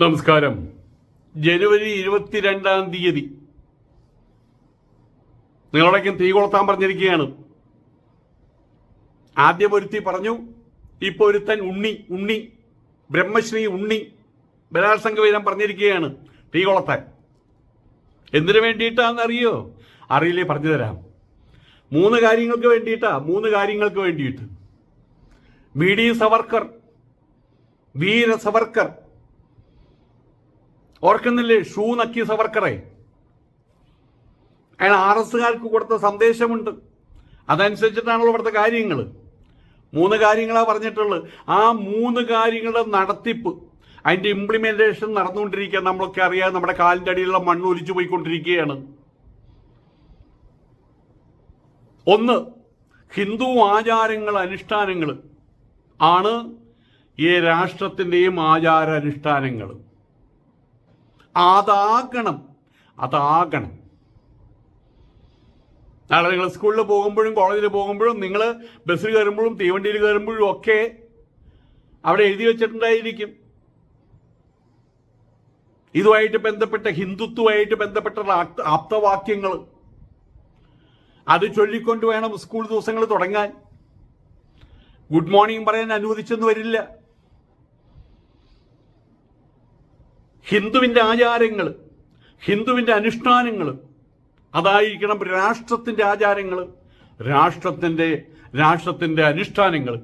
നമസ്കാരം. ജനുവരി ഇരുപത്തിരണ്ടാം തീയതി. നിങ്ങളോടൊക്കെ തീ കൊളുത്താൻ പറഞ്ഞിരിക്കുകയാണ്. ആദ്യം ഒരുത്തി പറഞ്ഞു ഇപ്പൊ ഒരുത്തൻ ഉണ്ണി ഉണ്ണി ബ്രഹ്മശ്രീ ഉണ്ണി ബലാത്സംഗ വീരം പറഞ്ഞിരിക്കുകയാണ് തീ കൊളത്താൻ. എന്തിനു വേണ്ടിയിട്ടാന്ന് അറിയോ? അറിയില്ലേ പറഞ്ഞു തരാം. മൂന്ന് കാര്യങ്ങൾക്ക് വേണ്ടിയിട്ടാ മൂന്ന് കാര്യങ്ങൾക്ക് വേണ്ടിയിട്ട്. വി ഡി സവർക്കർ വീര സവർക്കർ ഓർക്കുന്നില്ലേ? ഷൂ നക്കി സവർക്കറെ. അയാൾ ആർ എസ്സുകാർക്ക് കൊടുത്ത സന്ദേശമുണ്ട്. അതനുസരിച്ചിട്ടാണല്ലോ ഇവിടുത്തെ കാര്യങ്ങൾ മൂന്ന് കാര്യങ്ങളാണ് പറഞ്ഞിട്ടുള്ളത്. ആ മൂന്ന് കാര്യങ്ങളുടെ നടത്തിപ്പ് അതിന്റെ ഇംപ്ലിമെന്റേഷൻ നടന്നുകൊണ്ടിരിക്കുക നമ്മളൊക്കെ അറിയാം. നമ്മുടെ കാലിന്റെ അടിയിലുള്ള മണ്ണ് ഒലിച്ചു പോയിക്കൊണ്ടിരിക്കുകയാണ്. ഒന്ന് ഹിന്ദു ആചാരങ്ങൾ അനുഷ്ഠാനങ്ങൾ ആണ് ഈ രാഷ്ട്രത്തിന്റെയും ആചാര അനുഷ്ഠാനങ്ങൾ അതാകണം. അതാകണം. നാളെ നിങ്ങൾ സ്കൂളിൽ പോകുമ്പോഴും കോളേജിൽ പോകുമ്പോഴും നിങ്ങൾ ബസ്സിൽ കയറുമ്പോഴും തീവണ്ടിയിൽ കയറുമ്പോഴും ഒക്കെ അവിടെ എഴുതി വെച്ചിട്ടുണ്ടായിരിക്കും. ഇതുമായിട്ട് ബന്ധപ്പെട്ട ഹിന്ദുത്വമായിട്ട് ബന്ധപ്പെട്ട ആപ്തവാക്യങ്ങൾ. അത് ചൊല്ലിക്കൊണ്ട് വേണം സ്കൂൾ ദിവസങ്ങൾ തുടങ്ങാൻ. ഗുഡ് മോർണിംഗ് പറയാൻ അനുവദിച്ചെന്ന് വരില്ല. ഹിന്ദുവിന്റെ ആചാരങ്ങൾ ഹിന്ദുവിന്റെ അനുഷ്ഠാനങ്ങൾ അതായിരിക്കണം രാഷ്ട്രത്തിന്റെ ആചാരങ്ങൾ രാഷ്ട്രത്തിന്റെ രാഷ്ട്രത്തിന്റെ അനുഷ്ഠാനങ്ങൾ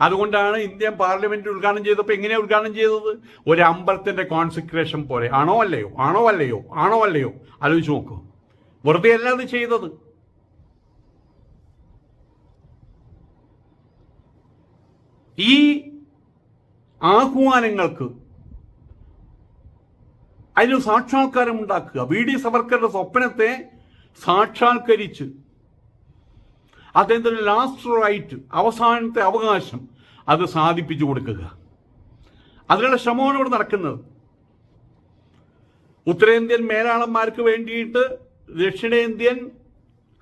അതുകൊണ്ടാണ് ഇന്ത്യൻ പാർലമെന്റ് ഉദ്ഘാടനം ചെയ്തപ്പോൾ എങ്ങനെയാണ് ഉദ്ഘാടനം ചെയ്തത്? ഒരു അമ്പലത്തിന്റെ കോൺസെൻട്രേഷൻ പോലെ. ആണോ അല്ലയോ? ആണോ അല്ലയോ? ആണോ അല്ലയോ? ആലോചിച്ച് നോക്കൂ. വെറുതെ അല്ല അത് ചെയ്തത്. ഈ ആഹ്വാനങ്ങൾക്ക് അതിന് സാക്ഷാത്കാരം ഉണ്ടാക്കുക. വി ഡി സവർക്കറുടെ സ്വപ്നത്തെ സാക്ഷാത്കരിച്ച് അദ്ദേഹത്തിന്റെ ലാസ്റ്റ് റൈറ്റ് അവസാനത്തെ അവകാശം അത് സാധിപ്പിച്ചു കൊടുക്കുക. അതിനുള്ള ശ്രമമാണ് ഇവിടെ നടക്കുന്നത്. ഉത്തരേന്ത്യൻ മേലാളന്മാർക്ക് വേണ്ടിയിട്ട് ദക്ഷിണേന്ത്യൻ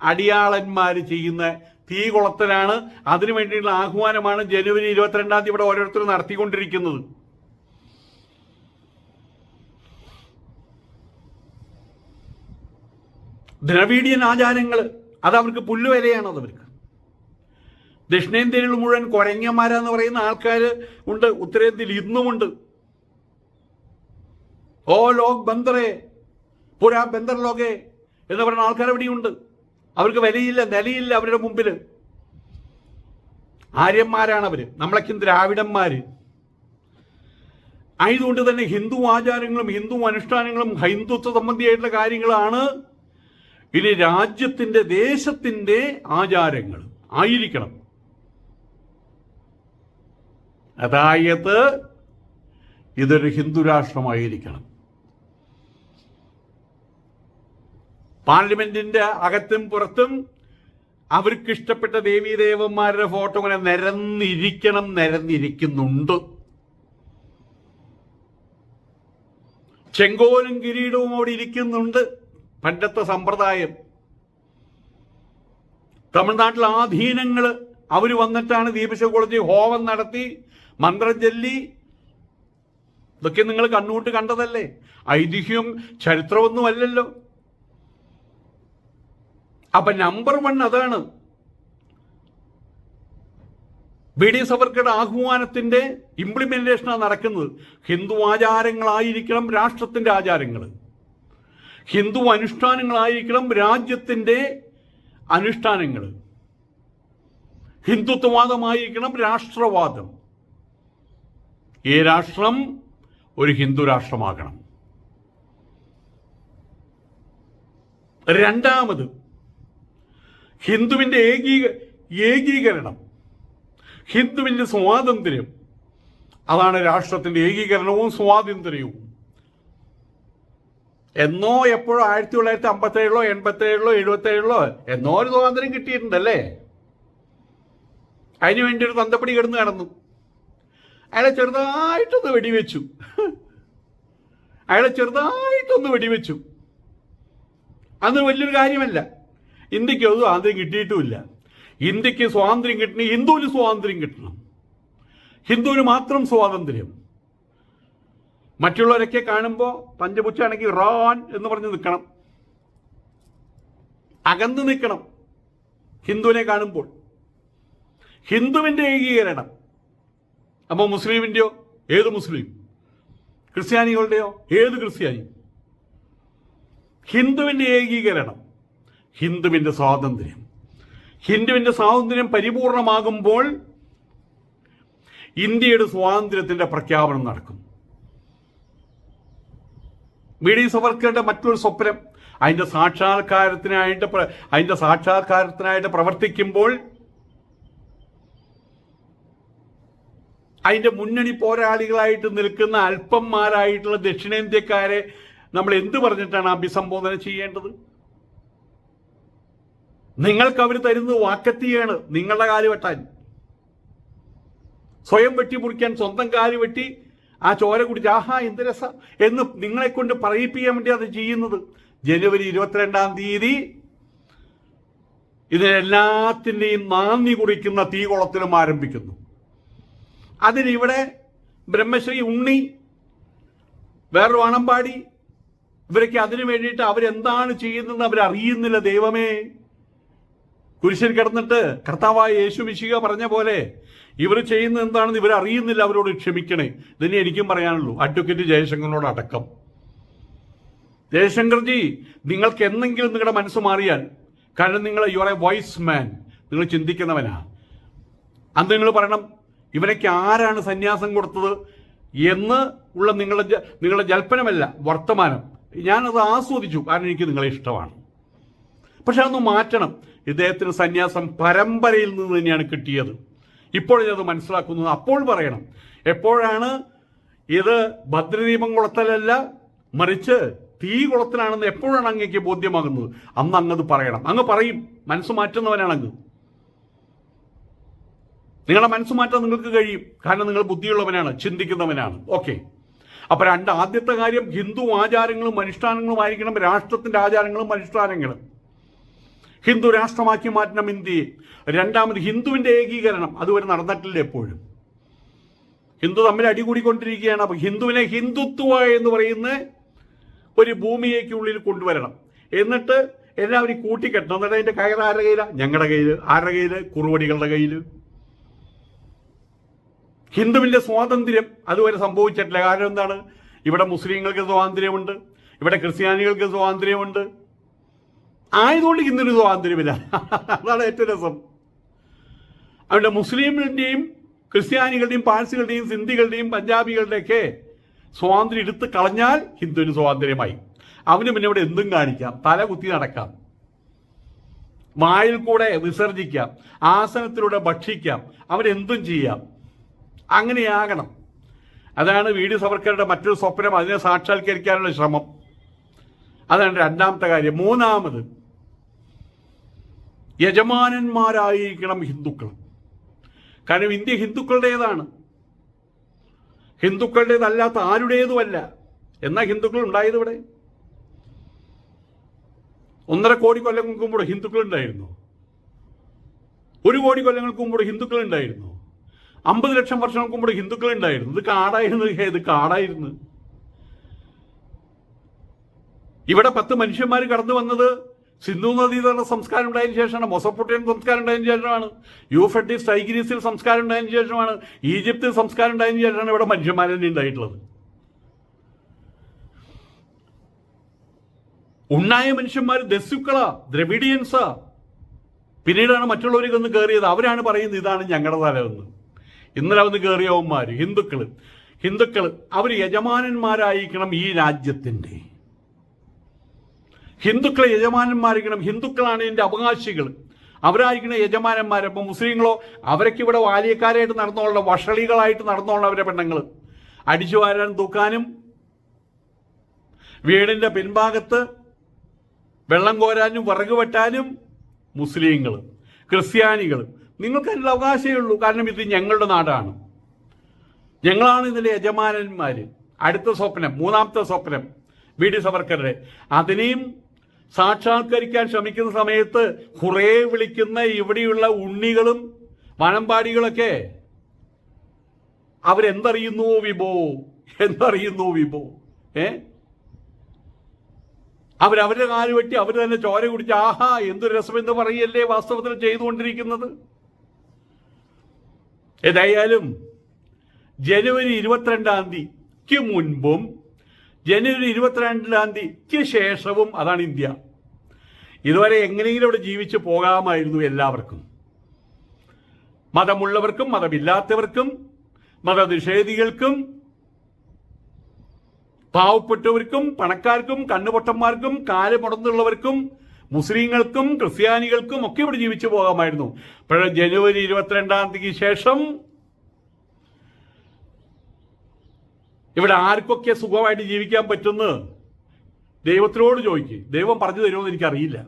അടിയാളന്മാർ ചെയ്യുന്ന തീ കൊളത്തലാണ്. അതിനു വേണ്ടിയിട്ടുള്ള ആഹ്വാനമാണ് ജനുവരി ഇരുപത്തിരണ്ടാം തീയതി ഇവിടെ ഓരോരുത്തരും നടത്തിക്കൊണ്ടിരിക്കുന്നത്. ദ്രവീഡിയൻ ആചാരങ്ങൾ അത് അവർക്ക് പുല്ലുവിലയാണ് അത് അവർക്ക്. ദക്ഷിണേന്ത്യയിൽ മുഴുവൻ കൊരങ്ങന്മാരാന്ന് പറയുന്ന ആൾക്കാർ ഉണ്ട്. ഉത്തരേന്ത്യയിൽ ഇന്നുമുണ്ട്. ഓ ലോക് ബന്ദറേ പുരാ ബന്ദർ ലോകേ എന്ന് പറയുന്ന ആൾക്കാർ എവിടെയുണ്ട് അവർക്ക് വിലയില്ല നിലയില്ല അവരുടെ മുമ്പിൽ ആര്യന്മാരാണ് അവർ നമ്മളൊക്കെ ദ്രാവിഡന്മാര്. ആയതുകൊണ്ട് തന്നെ ഹിന്ദു ആചാരങ്ങളും ഹിന്ദു അനുഷ്ഠാനങ്ങളും ഹിന്ദുത്വ സംബന്ധിയായിട്ടുള്ള കാര്യങ്ങളാണ് ഇനി രാജ്യത്തിന്റെ ദേശത്തിന്റെ ആചാരങ്ങൾ ആയിരിക്കണം. അതായത് ഇതൊരു ഹിന്ദു രാഷ്ട്രമായിരിക്കണം. പാർലമെന്റിന്റെ അകത്തും പുറത്തും അവർക്ക് ഇഷ്ടപ്പെട്ട ദേവീദേവന്മാരുടെ ഫോട്ടോ ഇങ്ങനെ നിരന്നിരിക്കണം നിരന്നിരിക്കുന്നുണ്ട്. ചെങ്കോലും കിരീടവും അവിടെ ഇരിക്കുന്നുണ്ട്. പണ്ടത്തെ സമ്പ്രദായം. തമിഴ്നാട്ടിൽ ആധീനങ്ങൾ അവർ വന്നിട്ടാണ് ദീപശ കോളേജ് ഹോമം നടത്തി മന്ത്രം ചൊല്ലി. ഇതൊക്കെ നിങ്ങൾ കണ്ണൂട്ട് കണ്ടതല്ലേ? ഐതിഹ്യം ചരിത്രമൊന്നും അല്ലല്ലോ. അപ്പൊ നമ്പർ വൺ അതാണ്. ബി ഡി സവർക്കറുടെ ആഹ്വാനത്തിന്റെ ഇംപ്ലിമെന്റേഷനാണ് നടക്കുന്നത്. ഹിന്ദു ആചാരങ്ങളായിരിക്കണം രാഷ്ട്രത്തിന്റെ ആചാരങ്ങൾ ഹിന്ദു അനുഷ്ഠാനങ്ങളായിരിക്കണം രാജ്യത്തിന്റെ അനുഷ്ഠാനങ്ങൾ. ഹിന്ദുത്വവാദമായിരിക്കണം രാഷ്ട്രവാദം. ഈ രാഷ്ട്രം ഒരു ഹിന്ദു രാഷ്ട്രമാകണം. രണ്ടാമത് ഹിന്ദുവിന്റെ ഏകീക ഏകീകരണം. ഹിന്ദുവിന്റെ സ്വാതന്ത്ര്യം. അതാണ് രാഷ്ട്രത്തിന്റെ ഏകീകരണവും സ്വാതന്ത്ര്യവും. എന്നോ എപ്പോഴോ ആയിരത്തി തൊള്ളായിരത്തി അമ്പത്തി ഏഴിലോ എൺപത്തി ഏഴിലോ എഴുപത്തി ഏഴിലോ എന്നോ ഒരു സ്വാതന്ത്ര്യം കിട്ടിയിട്ടുണ്ടല്ലേ? അതിനു വേണ്ടി ഒരു തന്തപ്പടി കിടന്ന് കടന്നു അയാളെ ചെറുതായിട്ടൊന്ന് വെടിവെച്ചു. അയാളെ ചെറുതായിട്ടൊന്ന് വെടിവെച്ചു. അതൊരു വലിയൊരു കാര്യമല്ല. ഇന്ത്യയ്ക്ക് ഒരു സ്വാതന്ത്ര്യം കിട്ടിയിട്ടുമില്ല. ഇന്ത്യയ്ക്ക് സ്വാതന്ത്ര്യം കിട്ടണം. ഹിന്ദുവിന് സ്വാതന്ത്ര്യം കിട്ടണം. ഹിന്ദുവിന് മാത്രം സ്വാതന്ത്ര്യം. മറ്റുള്ളവരൊക്കെ കാണുമ്പോൾ പഞ്ചപുച്ചാണെങ്കിൽ റോൺ എന്ന് പറഞ്ഞ് നിൽക്കണം. അകന്നു നിൽക്കണം ഹിന്ദുവിനെ കാണുമ്പോൾ. ഹിന്ദുവിന്റെ ഏകീകരണം. അപ്പോൾ മുസ്ലിമിന്റെയോ ഏത് മുസ്ലിം? ക്രിസ്ത്യാനികളുടെയോ? ഏത് ക്രിസ്ത്യാനി? ഹിന്ദുവിന്റെ ഏകീകരണം. ഹിന്ദുവിന്റെ സ്വാതന്ത്ര്യം. ഹിന്ദുവിന്റെ സ്വാതന്ത്ര്യം പരിപൂർണമാകുമ്പോൾ ഇന്ത്യയുടെ സ്വാതന്ത്ര്യത്തിന്റെ പ്രഖ്യാപനം നടക്കും. വി ഡി മറ്റൊരു സ്വപ്നം. അതിന്റെ സാക്ഷാത്കാരത്തിനായിട്ട് അതിന്റെ സാക്ഷാത്കാരത്തിനായിട്ട് പ്രവർത്തിക്കുമ്പോൾ അതിന്റെ മുന്നണി പോരാളികളായിട്ട് നിൽക്കുന്ന അല്പന്മാരായിട്ടുള്ള ദക്ഷിണേന്ത്യക്കാരെ നമ്മൾ എന്ത് പറഞ്ഞിട്ടാണ് അഭിസംബോധന ചെയ്യേണ്ടത്? നിങ്ങൾക്ക് അവർ തരുന്നത് വാക്കത്തിയാണ്. നിങ്ങളുടെ കാൽ വെട്ടാൻ. സ്വയം വെട്ടി മുറിക്കാൻ സ്വന്തം കാൽ വെട്ടി ആ ചോര കുടിച്ച് ആഹാ എന്ത് രസം? എന്ന് നിങ്ങളെ കൊണ്ട് പറയിപ്പിക്കാൻ വേണ്ടി അത് ചെയ്യുന്നത്. ജനുവരി ഇരുപത്തിരണ്ടാം തീയതി ഇതിനെല്ലാത്തിന്റെയും നാന്ദി കുറിക്കുന്ന തീകുളത്തിലും ആരംഭിക്കുന്നു. അതിനിവിടെ ബ്രഹ്മശ്രീ ഉണ്ണി വേറൊരു വണമ്പാടി ഇവരൊക്കെ അതിനു വേണ്ടിയിട്ട് അവരെന്താണ് ചെയ്യുന്നതെന്ന് അവരറിയുന്നില്ല ദൈവമേ. കുരിശിൽ കിടന്നിട്ട് കർത്താവായ യേശു മിശിക പറഞ്ഞ പോലെ ഇവർ ചെയ്യുന്ന എന്താണെന്ന് ഇവർ അറിയുന്നില്ല അവരോട് ക്ഷമിക്കണേ. ഇതിനെ എനിക്കും പറയാനുള്ളൂ. അഡ്വക്കേറ്റ് ജയശങ്കറിനോട് അടക്കം. ജയശങ്കർജി നിങ്ങൾക്ക് എന്തെങ്കിലും നിങ്ങളുടെ മനസ്സ് മാറിയാൽ കാരണം നിങ്ങൾ you are a wise man നിങ്ങൾ ചിന്തിക്കുന്നവനാ. അന്ന് നിങ്ങൾ പറയണം ഇവനൊക്കെ ആരാണ് സന്യാസം കൊടുത്തത്? എന്ന് ഉള്ള നിങ്ങളുടെ നിങ്ങളുടെ ജൽപ്പനമല്ല വർത്തമാനം. ഞാനത് ആസ്വദിച്ചു കാരണം എനിക്ക് നിങ്ങളെ ഇഷ്ടമാണ്. പക്ഷെ അതൊന്ന് മാറ്റണം. ഇദ്ദേഹത്തിന് സന്യാസം പരമ്പരയിൽ നിന്ന് തന്നെയാണ് കിട്ടിയത്. ഇപ്പോഴത് മനസ്സിലാക്കുന്നത് അപ്പോൾ പറയണം. എപ്പോഴാണ് ഇത് ഭദ്രദീപം കുളത്തലല്ല മറിച്ച് തീ കുളത്തിലാണെന്ന് എപ്പോഴാണ് അങ്ങേക്ക് ബോധ്യമാകുന്നത്? അന്ന് അങ്ങത് പറയണം. അങ്ങ് പറയും. മനസ്സ് മാറ്റുന്നവനാണ് അങ്ങ്. നിങ്ങളുടെ മനസ്സ് മാറ്റാൻ നിങ്ങൾക്ക് കഴിയും. കാരണം നിങ്ങൾ ബുദ്ധിയുള്ളവനാണ് ചിന്തിക്കുന്നവനാണ്. ഓക്കെ. അപ്പൊ രണ്ട് ആദ്യത്തെ കാര്യം ഹിന്ദു ആചാരങ്ങളും അനുഷ്ഠാനങ്ങളും ആയിരിക്കണം രാഷ്ട്രത്തിന്റെ ആചാരങ്ങളും അനുഷ്ഠാനങ്ങളും. ഹിന്ദു രാഷ്ട്രമാക്കി മാറ്റണം ഇന്ത്യയെ രണ്ടാമത് ഹിന്ദുവിന്റെ ഏകീകരണം. അതുവരെ നടന്നിട്ടില്ല എപ്പോഴും. ഹിന്ദു തമ്മിൽ അടികൂടിക്കൊണ്ടിരിക്കുകയാണ്. അപ്പൊ ഹിന്ദുവിനെ ഹിന്ദുത്വ എന്ന് പറയുന്ന ഒരു ഭൂമിയേക്കുള്ളിൽ കൊണ്ടുവരണം. എന്നിട്ട് എല്ലാവരും കൂട്ടിക്കെട്ടണം. എന്നിട്ട് അതിന്റെ കയർ ആരുടെ കയ്യിലാണ് ഞങ്ങളുടെ കയ്യിൽ ആരുടെ കയ്യിൽ കുറുവടികളുടെ കയ്യിൽ ഹിന്ദുവിന്റെ സ്വാതന്ത്ര്യം അതുവരെ സംഭവിച്ചിട്ടില്ല. കാരണം എന്താണ്? ഇവിടെ മുസ്ലിങ്ങൾക്ക് സ്വാതന്ത്ര്യമുണ്ട്. ഇവിടെ ക്രിസ്ത്യാനികൾക്ക് സ്വാതന്ത്ര്യമുണ്ട്. ആയതുകൊണ്ട് ഇന്നൊരു സ്വാതന്ത്ര്യമില്ല. അതാണ് ഏറ്റവും രസം. അവിടെ മുസ്ലിമിന്റെയും ക്രിസ്ത്യാനികളുടെയും പാഴ്സികളുടെയും സിന്ധികളുടെയും പഞ്ചാബികളുടെയൊക്കെ സ്വാതന്ത്ര്യം എടുത്ത് കളഞ്ഞാൽ ഹിന്ദുവിന് സ്വാതന്ത്ര്യമായി. അവന് പിന്നെ ഇവിടെ എന്തും കാണിക്കാം. തല കുത്തി നടക്കാം. വായിൽ കൂടെ വിസർജിക്കാം. ആസനത്തിലൂടെ ഭക്ഷിക്കാം. അവരെന്തും ചെയ്യാം. അങ്ങനെയാകണം. അതാണ് വി ഡി സവർക്കറുടെ മറ്റൊരു സ്വപ്നം. അതിനെ സാക്ഷാത്കരിക്കാനുള്ള ശ്രമം. അതാണ് രണ്ടാമത്തെ കാര്യം. മൂന്നാമത് യജമാനന്മാരായിരിക്കണം ഹിന്ദുക്കൾ. കാരണം ഇന്ത്യ ഹിന്ദുക്കളുടേതാണ്. ഹിന്ദുക്കളുടേതല്ലാത്ത ആരുടേതുമല്ല. എന്നാ ഹിന്ദുക്കൾ ഉണ്ടായത് ഇവിടെ? ഒന്നര കോടി കൊല്ലങ്ങൾക്ക് മുമ്പ് ഹിന്ദുക്കൾ ഉണ്ടായിരുന്നു? ഒരു കോടി കൊല്ലങ്ങൾക്ക് മുമ്പ് ഹിന്ദുക്കൾ ഉണ്ടായിരുന്നു? അമ്പത് ലക്ഷം വർഷങ്ങൾക്ക് മുമ്പ് ഹിന്ദുക്കൾ ഉണ്ടായിരുന്നു. ഇത് കാടായിരുന്നു ഇത് കാടായിരുന്നു. ഇവിടെ പത്ത് മനുഷ്യന്മാർ കടന്നു വന്നത് സിന്ധു നദീതട സംസ്കാരം ഉണ്ടായതിനു ശേഷമാണ് മൊസപ്പൊട്ടിയൻ സംസ്കാരം ഉണ്ടായതിനു ശേഷമാണ് യൂഫ്രട്ടീസ് ടൈഗ്രീസിൽ സംസ്കാരം ഉണ്ടായതിനു ശേഷമാണ് ഈജിപ്തിൽ സംസ്കാരം ഉണ്ടായതിനു ശേഷമാണ് ഇവിടെ മനുഷ്യന്മാരെ തന്നെ ഉണ്ടായിട്ടുള്ളത്. ഉണ്ടായ മനുഷ്യന്മാർ ദസ്യുക്കളാ ദ്രവിഡിയൻസാ. പിന്നീടാണ് മറ്റുള്ളവർക്ക് ഒന്ന് കയറിയത് അവരാണ് പറയുന്നത് ഇതാണ് ഞങ്ങളുടെ തലമെന്ന് ഇന്നലെ വന്ന് കയറിയവന്മാർ ഹിന്ദുക്കൾ ഹിന്ദുക്കൾ അവർ യജമാനന്മാരായിരിക്കണം ഈ രാജ്യത്തിന്റെ. ഹിന്ദുക്കൾ യജമാനന്മാരിക്കണം. ഹിന്ദുക്കളാണ് എന്റെ അവകാശികൾ. അവരായിരിക്കണം യജമാനന്മാർ അപ്പം മുസ്ലിങ്ങളോ അവരൊക്കെ ഇവിടെ വാലിയക്കാരായിട്ട് നടന്നോളണം വഷളികളായിട്ട് നടന്നോളണം അവരെ പെണ്ണുങ്ങൾ അടിച്ചു വാരാൻ തൂക്കാനും വീടിന്റെ പിൻഭാഗത്ത് വെള്ളം കോരാനും വിറക് വെട്ടാനും മുസ്ലിങ്ങൾ ക്രിസ്ത്യാനികൾ നിങ്ങൾക്ക് അതിന്റെ അവകാശമേ ഉള്ളൂ. കാരണം ഇത് ഞങ്ങളുടെ നാടാണ്. ഞങ്ങളാണ് ഇതിന്റെ യജമാനന്മാർ അടുത്ത സ്വപ്നം മൂന്നാമത്തെ സ്വപ്നം വി ഡി സവർക്കറുടെ. അതിനെയും സാക്ഷാത്കരിക്കാൻ ശ്രമിക്കുന്ന സമയത്ത് കുറേ വിളിക്കുന്ന ഇവിടെയുള്ള ഉണ്ണികളും വനമ്പാടികളൊക്കെ അവരെന്തറിയുന്നു വിഭോ? എന്തറിയുന്നു വിഭോ? ഏ? അവരവരുടെ കാൽ വെട്ടി അവർ തന്നെ ചോര കുടിച്ച് ആഹാ എന്തൊരു എന്ന് പറയല്ലേ വാസ്തവത്തിൽ ചെയ്തുകൊണ്ടിരിക്കുന്നത്? ഏതായാലും ജനുവരി ഇരുപത്തിരണ്ടാം തീയതിക്ക് മുൻപും ജനുവരി ഇരുപത്തിരണ്ടാം തീയതിക്ക് ശേഷവും അതാണ് ഇന്ത്യ. ഇതുവരെ എങ്ങനെയെങ്കിലും അവിടെ ജീവിച്ച് പോകാമായിരുന്നു എല്ലാവർക്കും. മതമുള്ളവർക്കും മതമില്ലാത്തവർക്കും മതനിഷേധികൾക്കും പാവപ്പെട്ടവർക്കും പണക്കാർക്കും കണ്ണുപൊട്ടന്മാർക്കും കാൽ മുടന്നുള്ളവർക്കും മുസ്ലിങ്ങൾക്കും ക്രിസ്ത്യാനികൾക്കും ഒക്കെ ഇവിടെ ജീവിച്ചു പോകാമായിരുന്നു. പക്ഷേ ജനുവരി ഇരുപത്തിരണ്ടാം തീയതിക്ക് ശേഷം ഇവിടെ ആർക്കൊക്കെ സുഖമായിട്ട് ജീവിക്കാൻ പറ്റുമെന്ന് ദൈവത്തിനോട് ചോദിക്കും. ദൈവം പറഞ്ഞു തരുമെന്ന് എനിക്കറിയില്ല.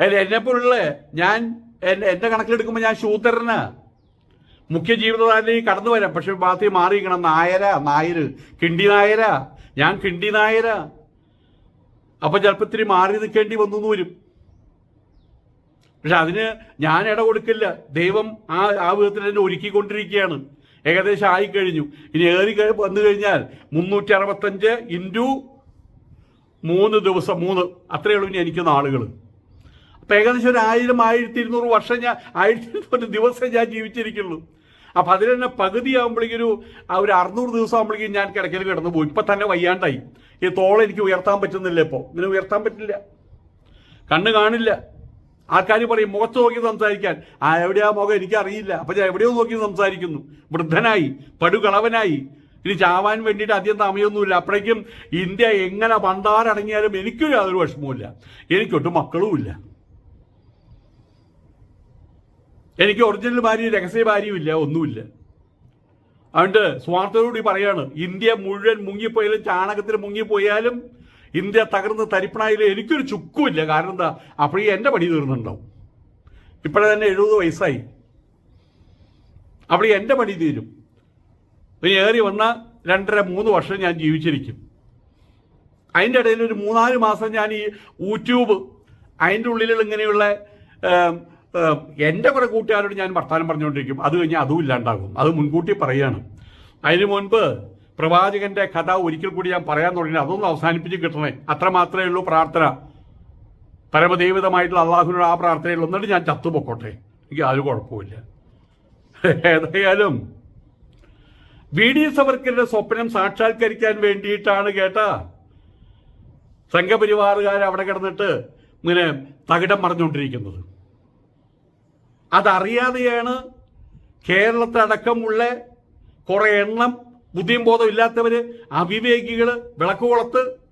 അല്ല എന്നെപ്പോലുള്ള ഞാൻ എന്റെ കണക്കിലെടുക്കുമ്പോൾ ഞാൻ ശൂദ്രനാ. മുഖ്യ ജീവിതത്തിൽ കടന്നു വരാം. പക്ഷെ ഭാഗത്ത് മാറിയിരിക്കണം. നായര നായര്. കിണ്ടി നായര. ഞാൻ കിണ്ടി നായര. അപ്പൊ ചിലപ്പോൾ ഇത്തിരി മാറി നിൽക്കേണ്ടി വന്നു വരും. പക്ഷെ അതിന് ഞാൻ ഇട കൊടുക്കില്ല ദൈവം ആ ആ വിധത്തിൽ എന്നെ ഒരുക്കിക്കൊണ്ടിരിക്കുകയാണ്. ഏകദേശം ആയിക്കഴിഞ്ഞു. ഇനി ഏറി വന്നു കഴിഞ്ഞാൽ മുന്നൂറ്റി അറുപത്തഞ്ച് ഇന്റു മൂന്ന് ദിവസം മൂന്ന്. അത്രയേ ഉള്ളൂ ഇനി എനിക്ക് നാളുകൾ അപ്പം ഏകദേശം ഒരു ആയിരം ആയിരത്തി ഇരുന്നൂറ് വർഷം ഞാൻ ആയിരത്തി ഇരുന്നൂറ് ദിവസം ഞാൻ ജീവിച്ചിരിക്കുള്ളൂ. അപ്പം അതിൽ തന്നെ പകുതിയാകുമ്പോഴേക്കൊരു ആ ഒരു അറുന്നൂറ് ദിവസം ആകുമ്പോഴേക്കും ഞാൻ കിടക്കൽ കിടന്നു പോകും ഇപ്പം തന്നെ വയ്യാണ്ടായി. ഈ തോൾ എനിക്ക് ഉയർത്താൻ പറ്റുന്നില്ല ഇപ്പോൾ ഇങ്ങനെ ഉയർത്താൻ പറ്റില്ല. കണ്ണ് കാണില്ല. ആൾക്കാർ പറയും മുഖത്ത് നോക്കി സംസാരിക്കാൻ. ആ എവിടെയാ മുഖം? എനിക്കറിയില്ല. അപ്പം ഞാൻ എവിടെയോ നോക്കി സംസാരിക്കുന്നു. വൃദ്ധനായി പടുകളവനായി ഇനി ചാവാൻ വേണ്ടിയിട്ട് അധികം സമയമൊന്നുമില്ല. അപ്പോഴേക്കും ഇന്ത്യ എങ്ങനെ പണ്ടാരടങ്ങിയാലും എനിക്കൊരു യാതൊരു വിഷമവുമില്ല. എനിക്കൊട്ടും മക്കളുമില്ല. എനിക്ക് ഒറിജിനൽ ഭാര്യ രഹസ്യ ഭാര്യയും ഇല്ല ഒന്നുമില്ല. അതുകൊണ്ട് സ്വാർത്ഥയോടുകൂടി പറയാണ് ഇന്ത്യ മുഴുവൻ മുങ്ങിപ്പോയാലും ചാണകത്തിൽ മുങ്ങിപ്പോയാലും ഇന്ത്യ തകർന്ന് തരിപ്പണായാലും എനിക്കൊരു ചുക്കുമില്ല. കാരണം എന്താ? അപ്പോഴേ എന്റെ പണി തീർന്നുണ്ടാവും ഇപ്പോഴേ തന്നെ എഴുപത് വയസ്സായി. അവിടെ എന്റെ പണി തീരും. ഇനി ഏറി വന്ന രണ്ടര മൂന്ന് വർഷം ഞാൻ ജീവിച്ചിരിക്കും. അതിന്റെ ഇടയിൽ ഒരു മൂന്നാൽ മാസം ഞാൻ ഈ യൂട്യൂബ് അതിന്റെ ഉള്ളിലുള്ള ഇങ്ങനെയുള്ള എന്റെ കുറെ കൂട്ടുകാരോട് ഞാൻ വർത്തമാനം പറഞ്ഞുകൊണ്ടിരിക്കും. അത് കഴിഞ്ഞാൽ അതും ഇല്ലാണ്ടാകും. അത് മുൻകൂട്ടി പറയുകയാണ് അതിന് മുൻപ് പ്രവാചകന്റെ കഥ ഒരിക്കൽ കൂടി ഞാൻ പറയാൻ തുടങ്ങി. അതൊന്നും അവസാനിപ്പിച്ച് കിട്ടണേ. അത്ര മാത്രമേ ഉള്ളൂ പ്രാർത്ഥന. പരമദൈവിതമായിട്ടുള്ള അള്ളാഹുവിനോട് ആ പ്രാർത്ഥനയിൽ എന്നിട്ട് ഞാൻ ചത്തുപൊക്കോട്ടെ. എനിക്ക് അത് കുഴപ്പമില്ല ഏതായാലും വി ഡി സവർക്കറുടെ സ്വപ്നം സാക്ഷാത്കരിക്കാൻ വേണ്ടിയിട്ടാണ് കേട്ട. സംഘപരിവാറുകാർ അവിടെ കിടന്നിട്ട് ഇങ്ങനെ തകിടം മറിഞ്ഞുകൊണ്ടിരിക്കുന്നത്. അതറിയാതെയാണ് കേരളത്തിലടക്കമുള്ള കുറെ എണ്ണം ബുദ്ധിയും ബോധം ഇല്ലാത്തവര് അവിവേകികൾ വിളക്കുകുളത്ത്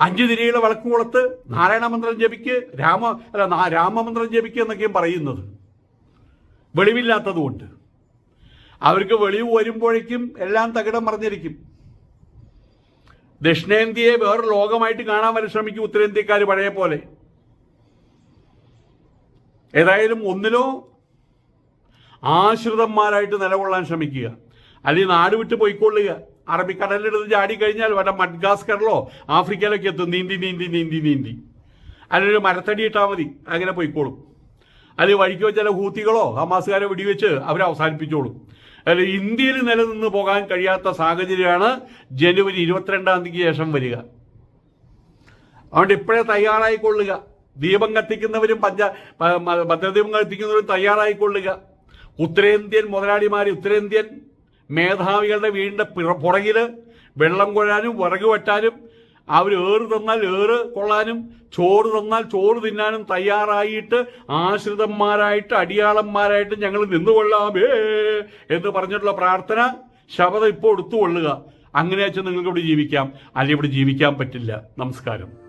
അഞ്ചു തിരികളെ വിളക്കുകൊളത്ത് നാരായണ മന്ത്രം ജപിക്ക് രാമ അല്ല രാമമന്ത്രം ജപിക്ക് എന്നൊക്കെയും പറയുന്നത്. വെളിവില്ലാത്തതുകൊണ്ട്. അവർക്ക് വെളിവ് വരുമ്പോഴേക്കും എല്ലാം തകിടം മറിഞ്ഞിരിക്കും. ദക്ഷിണേന്ത്യയെ വേറെ ലോകമായിട്ട് കാണാൻ വരെ ശ്രമിക്കും ഉത്തരേന്ത്യക്കാർ പഴയ പോലെ. ഏതായാലും ഒന്നിലോ ആശ്രിതന്മാരായിട്ട് നിലകൊള്ളാൻ ശ്രമിക്കുക. അല്ലെങ്കിൽ നാട് വിട്ട് പോയിക്കൊള്ളുക. അറബിക്കടലിലെടുത്ത് ചാടി കഴിഞ്ഞാൽ വല്ല മഡ്ഗാസ്കറിലോ ആഫ്രിക്കയിലൊക്കെ എത്തും. നീന്തി നീന്തി നീന്തി നീന്തി. അതിനൊരു മരത്തടി ഇട്ടാൽ മതി. അങ്ങനെ പോയിക്കോളും. അല്ലെങ്കിൽ വഴിക്ക് വെച്ചാൽ ഹൂത്തികളോ ഹമാസുകാരെ വെടിവെച്ച് അവരെ അവസാനിപ്പിച്ചോളും. അല്ല ഇന്ത്യയിൽ നിലനിന്ന് പോകാൻ കഴിയാത്ത സാഹചര്യമാണ് ജനുവരി ഇരുപത്തിരണ്ടാം തീയതിക്ക് ശേഷം വരിക. അതുകൊണ്ട് ഇപ്പോഴേ തയ്യാറായിക്കൊള്ളുക. ദീപം കത്തിക്കുന്നവരും പഞ്ച ഭദ്രദീപം കത്തിക്കുന്നവരും തയ്യാറായിക്കൊള്ളുക. ഉത്തരേന്ത്യൻ മുതലാളിമാർ ഉത്തരേന്ത്യൻ മേധാവികളുടെ വീടിന്റെ പുറകിൽ വെള്ളം കൊഴാനും വിറക് വെട്ടാനും അവർ ഏറ് തന്നാൽ ഏറ് കൊള്ളാനും ചോറ് തന്നാൽ ചോറ് തിന്നാനും തയ്യാറായിട്ട് ആശ്രിതന്മാരായിട്ട് അടിയാളന്മാരായിട്ട് ഞങ്ങൾ നിന്നുകൊള്ളാമേ എന്ന് പറഞ്ഞിട്ടുള്ള പ്രാർത്ഥന ശബദം ഇപ്പോൾ എടുത്തുകൊള്ളുക. അങ്ങനെ വെച്ചാൽ നിങ്ങൾക്ക് ഇവിടെ ജീവിക്കാം. അല്ലെങ്കിൽ ഇവിടെ ജീവിക്കാൻ പറ്റില്ല. നമസ്കാരം.